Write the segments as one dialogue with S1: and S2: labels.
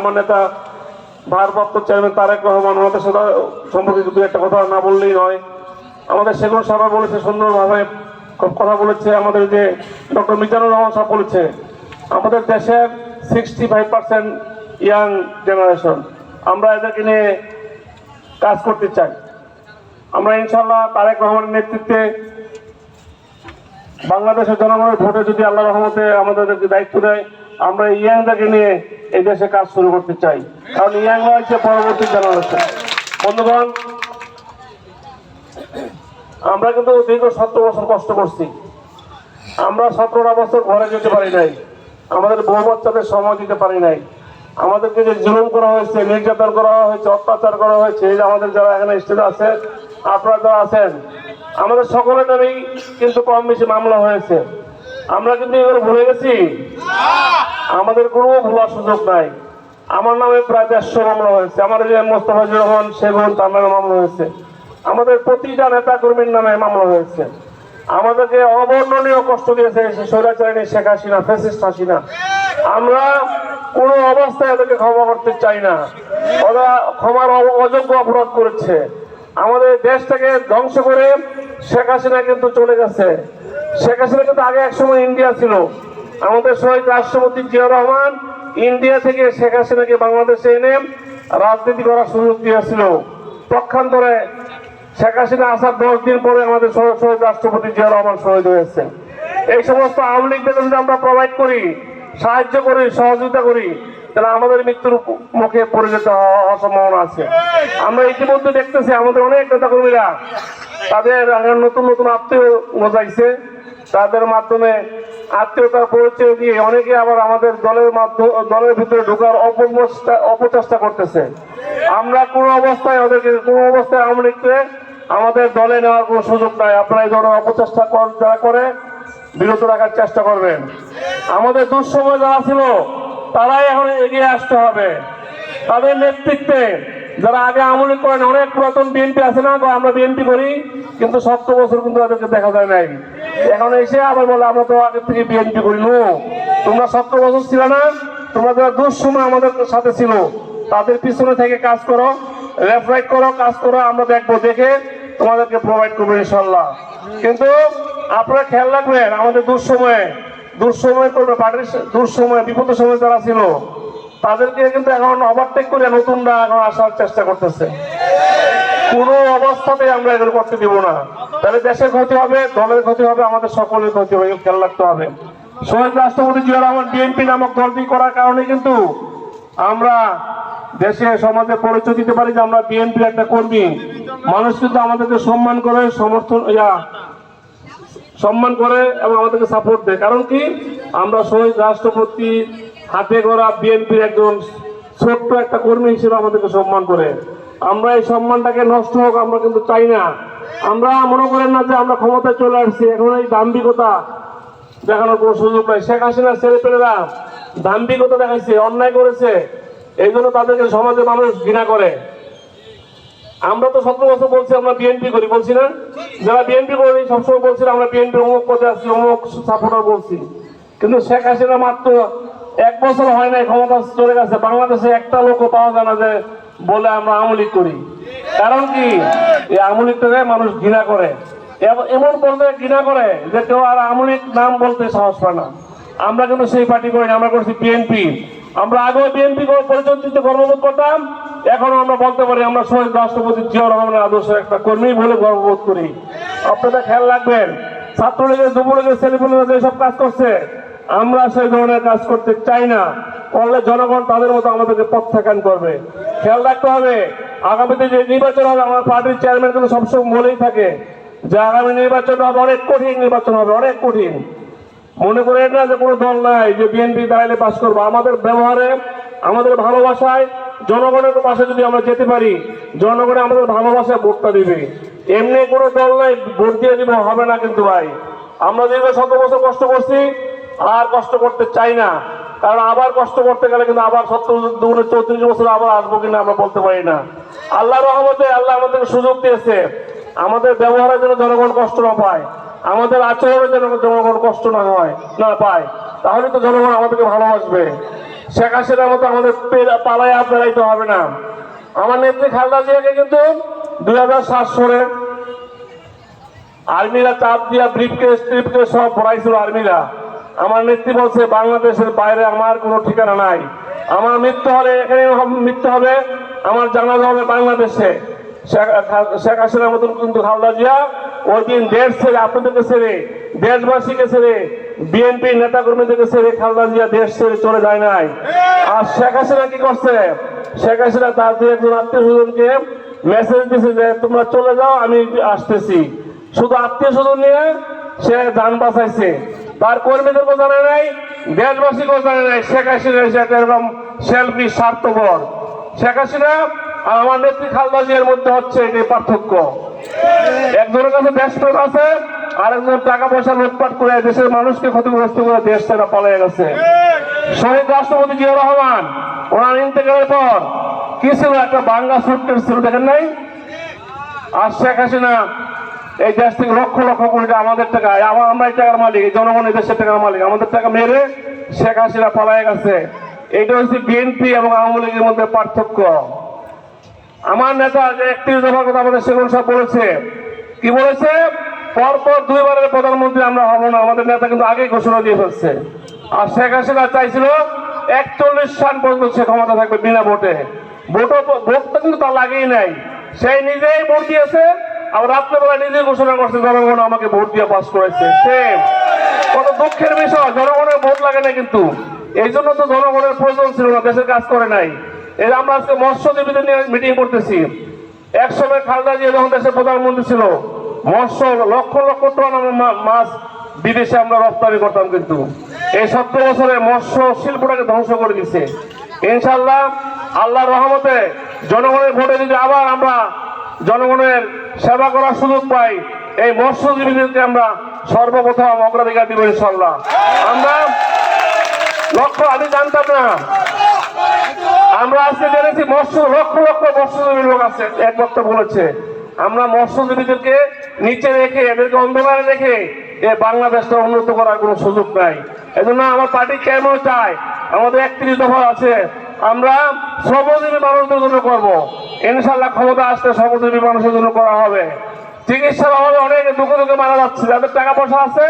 S1: আমার নেতা, ভারপ্রাপ্ত চেয়ারম্যান তারেক রহমান ওনাদের সাথে সম্পর্কে দু একটা কথা না বললেই নয়। আমাদের সেগুন সাহেব বলেছে, সুন্দরভাবে কথা বলেছে। আমাদের যে ডক্টর মিজানুর রহমান সাহেব বলেছে, আমাদের দেশের sixty five percent young generation আমরা এদেরকে নিয়ে কাজ করতে চাই। আমরা ইনশাল্লাহ তারেক রহমানের নেতৃত্বে বাংলাদেশের জনগণের ভোটে যদি আল্লাহ রহমতে আমাদেরকে দায়িত্ব দেয়, আমরা ইয়াংদেরকে নিয়ে এই দেশে কাজ শুরু করতে চাই। কারণ ইয়াংরা হচ্ছে পরবর্তী জেনারেশন। বন্ধুগণ, আমরা কিন্তু দীর্ঘ সতেরো বছর কষ্ট করছি। আমরা সতেরোটা বছর ঘরে যেতে পারি নাই। আমাদের বউ বাচ্চাদের সময় দিতে পারি নাই। আমাদেরকে যে জুলুম করা হয়েছে, নির্যাতন করা হয়েছে, অত্যাচার করা হয়েছে আমাদের যারা এখানে স্টেজে আছেন আপনারা যারা আছেন আমাদের সকলের নামেই কিন্তু কম বেশি মামলা হয়েছে। আমরা কিন্তু এগুলো ভুলে গেছি। আমাদের কোনো ভুলার সুযোগ নাই। আমার নামে প্রায় দেড়শো মামলা হয়েছে। আমার যে মোস্তফাজুর রহমান সেগুন তার নামে মামলা হয়েছে। আমাদের প্রতিটা নেতা কর্মীর নামে মামলা হয়েছে। আমাদেরকে অবর্ণনীয় কষ্ট দিয়েছে স্বৈরাচারিণী শেখ হাসিনা ফেসিস্ট হাসিনা। আমরা কোনো অবস্থায় ওদেরকে ক্ষমা করতে চাই না। ওরা ক্ষমার অযোগ্য অপরাধ করেছে। আমাদের দেশটাকে ধ্বংস করে শেখ হাসিনা কিন্তু চলে গেছে শেখ হাসিনা কিন্তু আগে এক সময় ইন্ডিয়া ছিল। আমাদের শহীদ রাষ্ট্রপতি জিয়া রহমান, ইন্ডিয়া থেকে শেখ হাসিনাকে বাংলাদেশে এনে রাজনীতি করার সুযোগ দিয়েছিল। পক্ষান্তরে শেখ হাসিনা আসার দশ দিন পরে আমাদের শহীদ রাষ্ট্রপতি জিয়া রহমান শহীদ হয়েছে। এই সমস্ত আওয়ামী লীগদের যদি আমরা প্রোভাইড করি, সাহায্য করি, সহযোগিতা করি তাহলে আমাদের মৃত্যুর মুখে পড়ে যেতে হওয়ার সম্ভাবনা আছে। আমরা ইতিমধ্যে দেখতেছি আমাদের অনেক নেতাকর্মীরা, তাদের নতুন নতুন আত্মীয় গজাইছে। তাদের মাধ্যমে আত্মীয়তার পরিচয় দিয়ে অনেকে আবার আমাদের দলের মাধ্যমে, দলের ভিতরে ঢোকার অপচেষ্টা অপচেষ্টা করতেছে। আমরা কোনো অবস্থায় ওদেরকে, কোনো অবস্থায় আওয়ামী লীগকে আমাদের দলে নেওয়ার কোনো সুযোগ নাই। আপনারা এই ধরনের অপচেষ্টা যারা করে, বিরত রাখার চেষ্টা করবেন। আমাদের দুঃসময় যারা ছিল তারাই এখন এগিয়ে আসতে হবে। তাদের নেতৃত্বে যারা আগে আমলি করেন, অনেক পুরাতন বিএনপি আছে না আমরা বিএনপি করি, কিন্তু সত্তর বছর কিন্তু তাদেরকে দেখা যায় নাই। এখন এসে আবার বলে, আমরা তো আগে থেকে বিএনপি করি। নো, তোমরা সত্তর বছর ছিল না, তোমরা যারা দুঃসময় আমাদের সাথে ছিল, তাদের পিছনে থেকে কাজ করো লেফট রাইট করো, কাজ করো, আমরা দেখব, দেখে তোমাদেরকে প্রোভাইড করব ইনশাল্লাহ কিন্তু আপনারা খেয়াল রাখবেন, আমাদের দুঃসময়ে দুঃসময় করবে পার্টির দুঃসময়, বিপদের সময় যারা ছিল, তাদেরকে কিন্তু এখন ওভারটেক করে নতুনরা এখন আসার চেষ্টা করতেছে। কোনো অবস্থাতে আমরা এগুলো করতে দিব না। তাহলে দেশের ক্ষতি হবে, দলের ক্ষতি হবে, আমাদের সকলের ক্ষতি হবে, খেয়াল রাখতে হবে। শহীদ রাষ্ট্রপতি জিয়া রহমান বিএনপি নামক দলটি করার কারণে কিন্তু আমরা দেশে, সমাজে পরিচয় দিতে পারি যে আমরা বিএনপির একটা কর্মী। মানুষ কিন্তু আমাদেরকে সম্মান করে, সমর্থন, ইয়া সম্মান করে এবং আমাদেরকে সাপোর্ট দেয়। কারণ কি? আমরা শহীদ রাষ্ট্রপতি হাতে গড়া বিএনপির একজন ছোট্ট একটা কর্মী হিসেবে আমাদেরকে সম্মান করে। আমরা এই সম্মানটাকে নষ্ট হোক, আমরা কিন্তু চাই না। আমরা মনে করেন না যে আমরা ক্ষমতায় চলে আসছি। এখন এই দাম্ভিকতা দেখানোর কোনো সুযোগ নাই। শেখ হাসিনার ছেলেপেলেরা দাম্ভিকতা দেখাইছে, অন্যায় করেছে। এই জন্য তাদেরকে সমাজে মানুষ ঘৃণা করে। আমরা তো সতেরো বছর বলছি আমরা বিএনপি করি, বলছি না? যারা বিএনপি করি সবসময় বলছি আমরা বিএনপি অমুক পদে আসছি, অমুক সাপোর্টার বলছি। কিন্তু শেখ হাসিনা মাত্র এক বছর হয় নাই ক্ষমতা চলে গেছে। বাংলাদেশে একটা লোকও পাওয়া যায় না যে বলে আমরা আমলিক করি। কারণ কি? এই আমলিকটাকে মানুষ ঘৃণা করে। এমন বলতে ঘৃণা করে যে কেউ আর আমলিক নাম বলতে সাহস পায় না। আমরা কিন্তু সেই পার্টি করি আমরা করছি বিএনপি আমরা আগেও বিএনপি পরিচয় দিতে গর্ববোধ করতাম এখনও আমরা বলতে পারি, আমরা শহীদ রাষ্ট্রপতি জিয়া রহমানের আদর্শের একটা কর্মী বলে গর্ববোধ করি। আপনারা খেয়াল রাখবেন, ছাত্রলীগের, যুবলীগের, ছেলেপুলেরা যেসব কাজ করছে, আমরা সেই ধরনের কাজ করতে চাই না। করলে জনগণ তাদের মতো আমাদেরকে প্রত্যাখ্যান করবে। খেয়াল রাখতে হবে, আগামীতে যে নির্বাচন হবে আমার পার্টির চেয়ারম্যান কিন্তু সবসময় বলেই থাকে যে আগামী নির্বাচন হবে, অনেক কঠিন নির্বাচন হবে, অনেক কঠিন। মনে করেন না যে কোনো দল নাই যে বিএনপি দাঁড়ালে পাশ করব। আমাদের ব্যবহারে, আমাদের ভালোবাসায় জনগণের পাশে যদি আমরা যেতে পারি, জনগণে আমাদের ভালোবাসায় ভোটটা দিবে। এমনি কোনো দল নাই, ভোট দিয়ে দিব, হবে না কিন্তু ভাই। আমরা দীর্ঘ শত বছর কষ্ট করছি, আর কষ্ট করতে চাই না। কারণ আবার কষ্ট করতে গেলে কিন্তু আবার সত্তর, দুগুণে চৌত্রিশ বছর আবার আসব কিনা আমরা বলতে পারি না। আল্লাহ রহমতে আল্লাহ আমাদেরকে সুযোগ দিয়েছে। আমাদের ব্যবহারের জন্য জনগণ কষ্ট না পায়, আমাদের আচরণের জন্য জনগণ কষ্ট না হয়, না পায়। তাহলে তো জনগণ আমাদেরকে ভালোবাসবে। শেখ হাসিনার মতো আমাদের পালায়া বেড়াইতে হবে না। আমার নেত্রী খালেদা জিয়াকে কিন্তু দুই হাজার সাত সালে আর্মিরা চাপ দিয়া ব্রিফকেস ট্রিপকেস সব পড়াইছিল আর্মিরা। আমার নেত্রী বলছে, বাংলাদেশের বাইরে আমার কোনো ঠিকানা নাই। আমার মৃত্যু হলে এখানে মৃত্যু হবে, আমার জানাজা হবে বাংলাদেশে। শেখ হাসিনার মতন কিন্তু খালদা জিয়া ওই দিন দেশ ছেড়ে, আপনাদেরকে ছেড়ে, দেশবাসীকে ছেড়ে বিএনপি নেতা কর্মীদেরকে ছেড়ে খালদা জিয়া দেশ ছেড়ে চলে যায় নাই। আর শেখ হাসিনা কি করছে? শেখ হাসিনা তার দু একজন আত্মীয় স্বজনকে মেসেজ দিছে যে, তোমরা চলে যাও, আমি আসতেছি। শুধু আত্মীয় স্বজন নিয়ে সে যান বাঁচাইছে। তার কর্মীদেরকেও জানে নাই, দেশবাসীকেও জানে নাই, শেখ হাসিনা সে এরকম সেলফি স্বার্থপর। শেখ হাসিনা আর আমার নেত্রী খালদা জিয়ার মধ্যে হচ্ছে এটাই পার্থক্য। একজনের কাছে দেশপ্রেম আছে আরেকজন টাকা পয়সা লুটপাট করে দেশের মানুষকে ক্ষতিগ্রস্ত করে দেশ ছাড়া পালিয়ে গেছে। শহীদ রাষ্ট্রপতি জিয়া রহমান, ওনার ইন্তেকালের পর কি ছিল? একটা বাংলা সুটকেস ছিল, দেখেন নাই? আর শেখ হাসিনা, এই দেশ থেকে লক্ষ লক্ষ কোটি টাকা আমাদের টাকা আমরা এই টাকার মালিক জনগণ এই দেশের টাকার মালিক, আমাদের টাকা মেরে শেখ হাসিনা পালায় গেছে। এইটা হচ্ছে বিএনপি এবং আওয়ামী লীগের মধ্যে পার্থক্য। আমার নেতা যে একত্রিশ দফার কথা আমাদের সেগুন সব বলেছে। কি বলেছে? পরপর দুইবারের প্রধানমন্ত্রী আমরা হব না, আমাদের নেতা কিন্তু আগেই ঘোষণা দিয়ে ফেলছে। আর শেখ হাসিনা চাইছিল একচল্লিশ সাল পর্যন্ত সে ক্ষমতা থাকবে বিনা ভোটে। ভোটও ভোটটা কিন্তু তার লাগেই নাই। সেই নিজেই ভোট দিয়েছে, আবার রাত্রেবেলা নিজেই ঘোষণা করছে, জনগণ আমাকে ভোট দিয়ে পাস করেছে। সেম কত দুঃখের বিষয়, জনগণের ভোট লাগে না কিন্তু। এই জন্য তো জনগণের প্রয়োজন ছিল না, দেশের কাজ করে নাই। এই আমরা আজকে মৎস্যজীবীদের নিয়ে মিটিং করতেছি। এক সময় খালদা জিয়া যখন দেশের প্রধানমন্ত্রী ছিল মৎস্য লক্ষ লক্ষ টন মাছ বিদেশে আমরা রপ্তানি করতাম কিন্তু। এই সত্তর বছরে মৎস্য শিল্পটাকে ধ্বংস করে দিচ্ছে ইনশাল্লাহ আল্লাহর রহমতে জনগণের ভোটে যদি আবার আমরা জনগণের সেবা করার সুযোগ পাই, এই মৎস্যজীবীদেরকে আমরা সর্বপ্রথম অগ্রাধিকার দিব ইনশাল্লাহ আমরা লক্ষ্য আমি জানতাম না। আমরা আজকে জেনেছি মৎস্য লক্ষ লক্ষ মৎস্যজীবী লোক আছে, এক বক্তা বলেছে। আমরা মৎস্যজীবীদেরকে নিচে রেখে, এদেরকে অন্ধকারে রেখে এ বাংলাদেশটা উন্নত করার কোনো সুযোগ নাই। এজন্য আমার পার্টি কেমন চায়? আমাদের একত্রিশ দফা আছে। আমরা শ্রমজীবী মানুষদের জন্য করব। ইনশাল্লাহ ক্ষমতা আসতে শ্রমজীবী মানুষের জন্য করা হবে। চিকিৎসার অভাবে অনেক দুঃখে দুঃখে মারা যাচ্ছে। যাদের টাকা পয়সা আছে,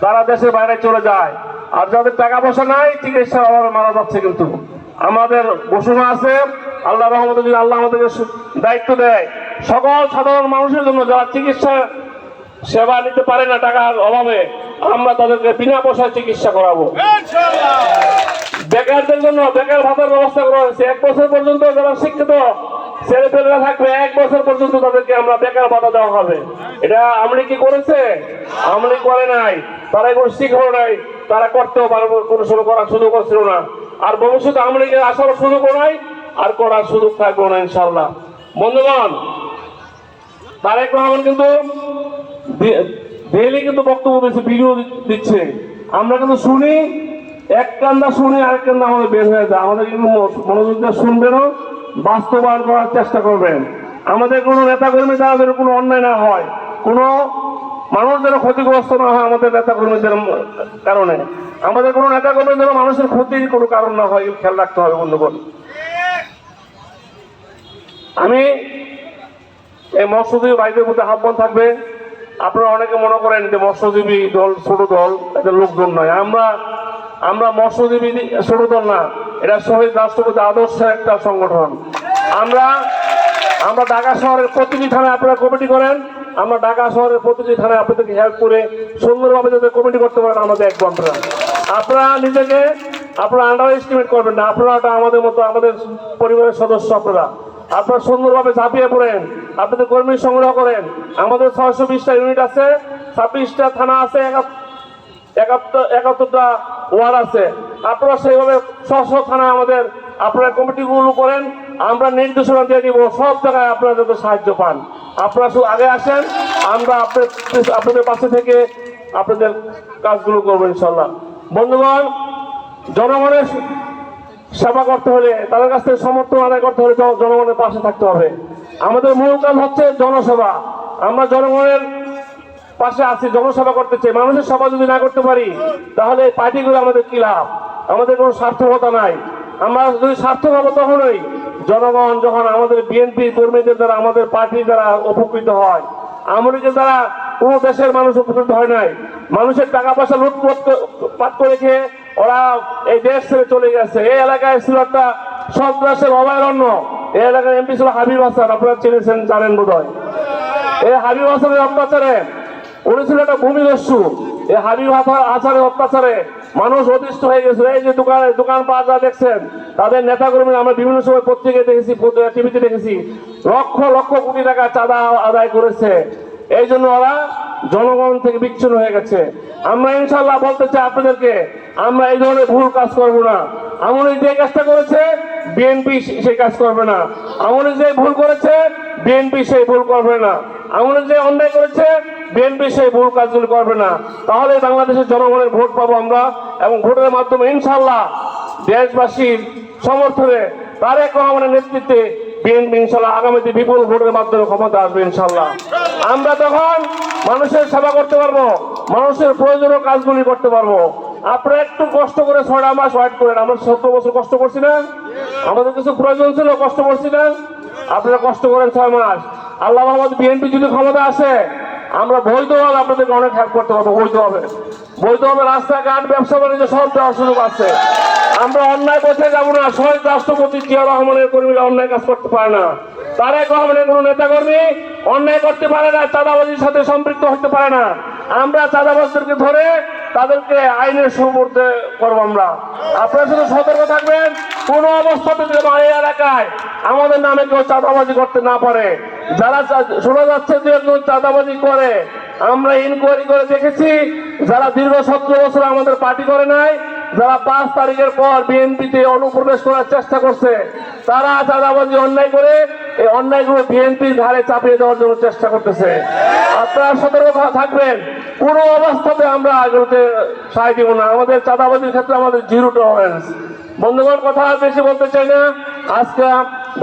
S1: তারা দেশের বাইরে চলে যায়। আর যাদের টাকা পয়সা নাই, চিকিৎসার অভাবে মারা যাচ্ছে কিন্তু। আমাদের ঘোষণা আছে, আল্লাহ রহমতে যদি আল্লাহ আমাদেরকে দায়িত্ব দেয় সকল সাধারণ মানুষের জন্য যারা চিকিৎসা সেবা নিতে পারে না টাকার অভাবে, আমরা তাদেরকে বিনা পয়সায় চিকিৎসা করাবো। বেকারদের জন্য বেকার ভাতার ব্যবস্থা করা হয়েছে। এক বছর পর্যন্ত যারা শিক্ষিত, ছেলে পেলেরা থাকবে, এক বছর পর্যন্ত তাদেরকে আমরা বেকার ভাতা দেওয়া হবে। এটা আমলি কি করেছে? আমলি করে নাই। তারা এগুলো শিখব নাই। তারা করতেও পারব, কোনো সময় করার সুযোগ ছিল না। আর ভবিষ্যতে আমলিকে আসার সুযোগও নাই, আর করার সুযোগ থাকব না ইনশাল্লাহ বন্ধুগণ তারেক রহমান কিন্তু ডেইলি কিন্তু বক্তব্য দিচ্ছে ভিডিও দিচ্ছে। আমরা কিন্তু শুনি, এক কান্দা শুনি আরেক কান্দা আমাদের বের হয়ে যায়। আমাদের কিন্তু মনোযোগ দিয়ে শুনবেনও, বাস্তবায়ন করার চেষ্টা করবেন। আমাদের কোনো নেতাকর্মী দ্বারা যেন কোনো অন্যায় না হয়, কোনো মানুষ যেন ক্ষতিগ্রস্ত না হয় আমাদের নেতাকর্মীদের কারণে। আমাদের কোনো নেতা নেতাকর্মী যেন মানুষের ক্ষতির কোনো কারণ না হয় খেয়াল রাখতে হবে বন্ধুগণ। আমি এই মৎস্যজীবী ভাইদের মধ্যে আহ্বান থাকবে। আপনারা অনেকে মনে করেন যে মৎস্যজীবী দল, ছোট দল এদের লোকজন নয়। আমরা আমরা মৎস্যজীবী ছোট দল না, এটা শহীদ রাষ্ট্রপতি আদর্শের একটা সংগঠন। আমরা আমরা ঢাকা শহরের প্রতিটি থানায় আপনারা কমিটি করেন। আমরা ঢাকা শহরের প্রতিটি থানায় আপনাদেরকে হেল্প করে সুন্দরভাবে যাতে কমিটি করতে পারেন আমাদের এক আপনারা আপনারা নিজেকে, আপনারা আন্ডার এস্টিমেট করবেন না। আপনারা আমাদের মতো, আমাদের পরিবারের সদস্য আপনারা। আপনারা সুন্দরভাবে ঝাঁপিয়ে পড়েন। আপনাদের কর্মী সংগ্রহ করেন। আমাদের ছয়শো বিশটা ইউনিট আছে। ছাব্বিশটা থানা আছে একা- একাত্তর, একাত্তরটা ওয়ার্ড আছে। আপনারা সেইভাবে স্ব থানা আমাদের আপনারা কমিটিগুলো করেন। আমরা নির্দেশনা দিয়ে দিব, সব জায়গায় আপনারা যাতে সাহায্য পান। আপনারা শুধু আগে আসেন, আমরা আপনার আপনাদের পাশে থেকে আপনাদের কাজগুলো করব ইনশাল্লাহ। বন্ধুগণ, জনগণের সেবা করতে হলে, তাদের কাছ থেকে সমর্থন আদায় করতে হলে জন- জনগণের পাশে থাকতে হবে। আমাদের মূল কাজ হচ্ছে জনসেবা। আমরা জনগণের পাশে আছি, জনসেবা করতে চাই। মানুষের সেবা যদি না করতে পারি, তাহলে পার্টিগুলো আমাদের কি লাভ? আমাদের কোনো স্বার্থকতা নাই। আমরা যদি স্বার্থক হব তখনই, জনগণ যখন আমাদের বিএনপি কর্মীদের দ্বারা, আমাদের পার্টি দ্বারা উপকৃত হয়। আমলিকের দ্বারা কোনো দেশের মানুষ উপকৃত হয় নাই। মানুষের টাকা পয়সা লুটপাট করে খেয়ে ওরা এই দেশ ছেড়ে চলে গেছে। এই এলাকায় ছিল একটা সন্ত্রাসের অভয়ারণ্য। এই এলাকার এমপি ছিল হাবিব হাসান, আপনারা চিনেছেন, জানেন বোধ এই হাবিব হাসানের অত্যাচারে, উনি ছিল একটা ভূমিদস্যু। এই হাবিব হাসানের অত্যাচারে মানুষ অতিষ্ঠ হয়ে গেছিল। এই যে দোকানে দোকান পাওয়া দেখছেন, তাদের নেতাকর্মী, আমরা বিভিন্ন সময় পত্রিকায় দেখেছি টিভিতে দেখেছি, লক্ষ লক্ষ কোটি টাকা চাঁদা আদায় করেছে। এই জন্য ওরা জনগণ থেকে বিচ্ছিন্ন হয়ে গেছে। আমরা ইনশাল্লাহ বলতে চাই আপনাদেরকে, আমরা এই ধরনের ভুল কাজ করব না। আমলি যে কাজটা করেছে, বিএনপি সেই কাজ করবে না। আমলি যে ভুল করেছে, বিএনপি সেই ভুল করবে না। আমলি যে অন্যায় করেছে, বিএনপি সেই ভুল কাজগুলি করবে না। তাহলে বাংলাদেশের জনগণের ভোট পাবো আমরা এবং ভোটের মাধ্যমে ইনশাল্লাহ দেশবাসীর সমর্থনে তারেক রহমানের নেতৃত্বে বিএনপি ইনশাল্লাহ আগামীতে বিপুল ভোটের মাধ্যমে ক্ষমতা আসবে ইনশাল্লাহ। আমরা তখন মানুষের সেবা করতে পারব, মানুষের প্রয়োজনীয় কাজগুলি করতে পারব, আপনারা একটু কষ্ট করে ছয়টা মাস ওয়েট করেন। আমরা সত্তর বছর কষ্ট করছি না? আমাদের কিছু প্রয়োজন ছিল, কষ্ট করছি না? আপনারা কষ্ট করেন ছয় মাস। আল্লাহ মোহাম্মদ বিএনপি যদি ক্ষমতা আসে, আমরা বৈধভাবে আপনাদেরকে অনেক হেল্প করতে পারব, বৈধভাবে। বৈধভাবে রাস্তাঘাট ব্যবসা বাণিজ্য সব দেওয়ার সুযোগ আছে। আমরা অন্যায় পথে যাব না। শহীদ রাষ্ট্রপতি জিয়া রহমানের কর্মীরা অন্যায় কাজ করতে পারে না। তারেক রহমানের কোনো নেতাকর্মী অন্যায় করতে পারে না, চাঁদাবাজির সাথে সম্পৃক্ত হতে পারে না। আমরা চাঁদাবাজদেরকে ধরে তাদেরকে আইনের সুমূর্তে করব আমরা। আপনারা শুধু সতর্ক থাকবেন, কোন অবস্থাতে যেন এই এলাকায় আমাদের নামে কেউ চাঁদাবাজি করতে না পারে, যারা শোনা যাচ্ছে যে একজন চাঁদাবাজি করে, আমরা ইনকোয়ারি করে দেখেছি, যারা দীর্ঘ সতেরো বছর আমাদের পার্টি করে নাই যারা পাঁচ তারিখের পর বিএনপিতে অনুপ্রবেশ করার চেষ্টা করছে, তারা চাঁদাবাজি অন্যায় করে এই অন্যায়গুলো বিএনপির ধারে চাপিয়ে দেওয়ার জন্য চেষ্টা করতেছে। আপনারা সতর্ক থাকবেন। কোনো অবস্থাতে আমরা এগুলোতে সাহায্য দিব না। আমাদের চাঁদাবাজির ক্ষেত্রে আমাদের জিরো টলারেন্স বন্ধুগণ, কথা বেশি বলতে চাই না। আজকে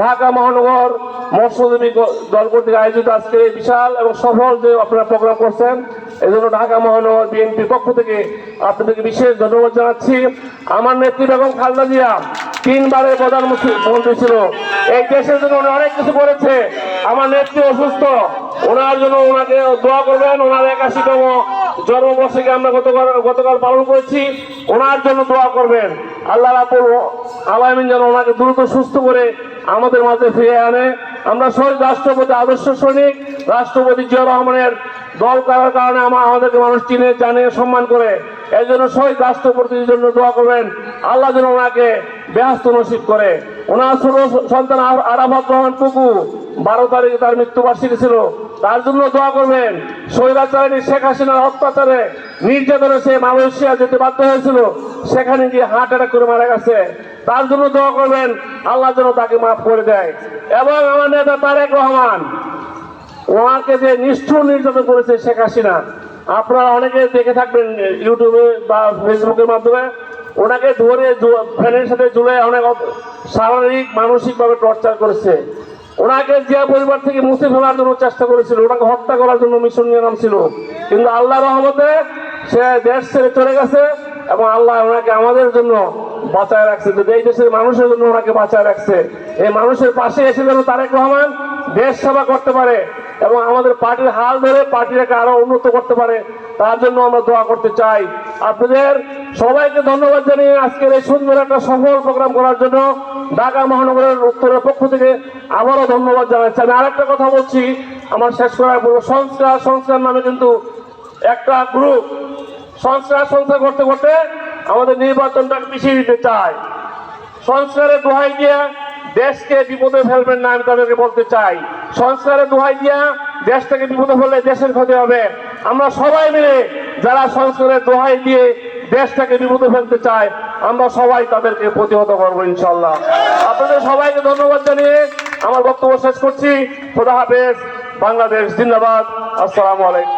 S1: ঢাকা মহানগর মৎস্যজীবী দল কর্তৃক আয়োজিত আজকে বিশাল এবং সফল যে আপনারা প্রোগ্রাম করছেন এই জন্য ঢাকা মহানগর বিএনপির পক্ষ থেকে আপনাদেরকে বিশেষ ধন্যবাদ জানাচ্ছি। আমার নেত্রী বেগম খালদা জিয়া তিনবারের প্রধানমন্ত্রী ছিল। এই দেশের জন্য উনি অনেক কিছু করেছে। আমার নেত্রী অসুস্থ। ওনার জন্য ওনাকে দোয়া করবেন। ওনার একাশিতম জন্মবর্ষকে আমরা গতকাল গতকাল পালন করেছি। ওনার জন্য দোয়া করবেন। আল্লাহ রাবুল আলামিন যেন ওনাকে দ্রুত সুস্থ করে আমাদের মাঝে ফিরে আনে। আমরা শহীদ রাষ্ট্রপতি, আদর্শ সৈনিক। রাষ্ট্রপতি জিয়া রহমানের দল করার কারণে আমার আমাদেরকে মানুষ চিনে, জানে, সম্মান করে। এই জন্য শহীদ রাষ্ট্রপতির জন্য দোয়া করবেন। আল্লাহ যেন ওনাকে ব্যস্ত নসিব করে। ওনার ছোট সন্তান আরাফাত রহমান কুকু, বারো তারিখে তার মৃত্যুবার্ষিকী ছিল। তার জন্য দোয়া করবেন। স্বৈরাচারী শেখ হাসিনার অত্যাচারে নির্যাতনে সে মালয়েশিয়া যেতে বাধ্য হয়েছিল, সেখানে গিয়ে হার্ট অ্যাটাক করে মারা গেছে। তার জন্য দোয়া করবেন, আল্লাহ যেন তাকে মাফ করে দেয়। এবং আমার নেতা তারেক রহমান, ওনাকে যে নিষ্ঠুর নির্যাতন করেছে শেখ হাসিনা, আপনারা অনেকে দেখে থাকবেন ইউটিউবে বা ফেসবুকের মাধ্যমে, ওনাকে ধরে ফ্যানের সাথে ঝুলে অনেক শারীরিক, মানসিকভাবে টর্চার করেছে। ওনাকে জিয়া পরিবার থেকে মুছে ফেলার জন্য চেষ্টা করেছিল, ওনাকে হত্যা করার জন্য মিশন নিয়ে নামছিল। কিন্তু আল্লাহ রহমতে সে দেশ ছেড়ে চলে গেছে এবং আল্লাহ ওনাকে আমাদের জন্য বাঁচায় রাখছে। এই দেশের মানুষের জন্য ওনাকে বাঁচায় রাখছে। এই মানুষের পাশে এসে যেন তারেক রহমান দেশ সেবা করতে পারে এবং আমাদের পার্টির হাল ধরে পার্টিটাকে আরও উন্নত করতে পারে, তার জন্য আমরা দোয়া করতে চাই। আপনাদের সবাইকে ধন্যবাদ জানিয়ে আজকের এই সুন্দর একটা সফল প্রোগ্রাম করার জন্য ঢাকা মহানগরের উত্তরের পক্ষ থেকে আবারও ধন্যবাদ জানাচ্ছি। আমি আরেকটা কথা বলছি, আমার শেষ করার পূর্ব, সংস্কার সংস্কার নামে কিন্তু একটা গ্রুপ সংস্কার সংস্কার করতে করতে আমাদের নির্বাচনটা পিছিয়ে দিতে চায়। সংস্কারের দোহাই দিয়ে দেশকে বিপদে ফেলবেন না আমি তাদেরকে বলতে চাই। সংস্কারের দোহাই দিয়া দেশটাকে বিপদে ফেললে দেশের ক্ষতি হবে। আমরা সবাই মিলে যারা সংস্কারের দোহাই দিয়ে দেশটাকে বিপদে ফেলতে চায়, আমরা সবাই তাদেরকে প্রতিহত করব ইনশাল্লাহ। আপনাদের সবাইকে ধন্যবাদ জানিয়ে আমার বক্তব্য শেষ করছি। খোদা হাফেজ, বাংলাদেশ জিন্দাবাদ। আসসালামু আলাইকুম।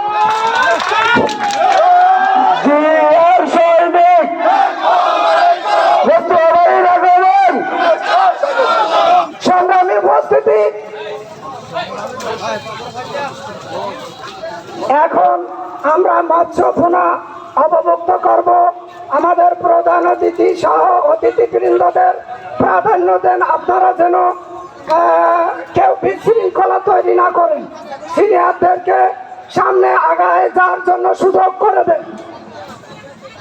S2: এখন আমরা মৎস্য পোনা অবমুক্ত করব।
S3: আমাদের প্রধান অতিথি সহ অতিথিবৃন্দদের প্রাধান্য দেন আপনারা যেন কেউ বিশৃঙ্খলা তৈরি না করেন। সিনিয়রদেরকে সামনে আগায় যাওয়ার জন্য সুযোগ করে দেন।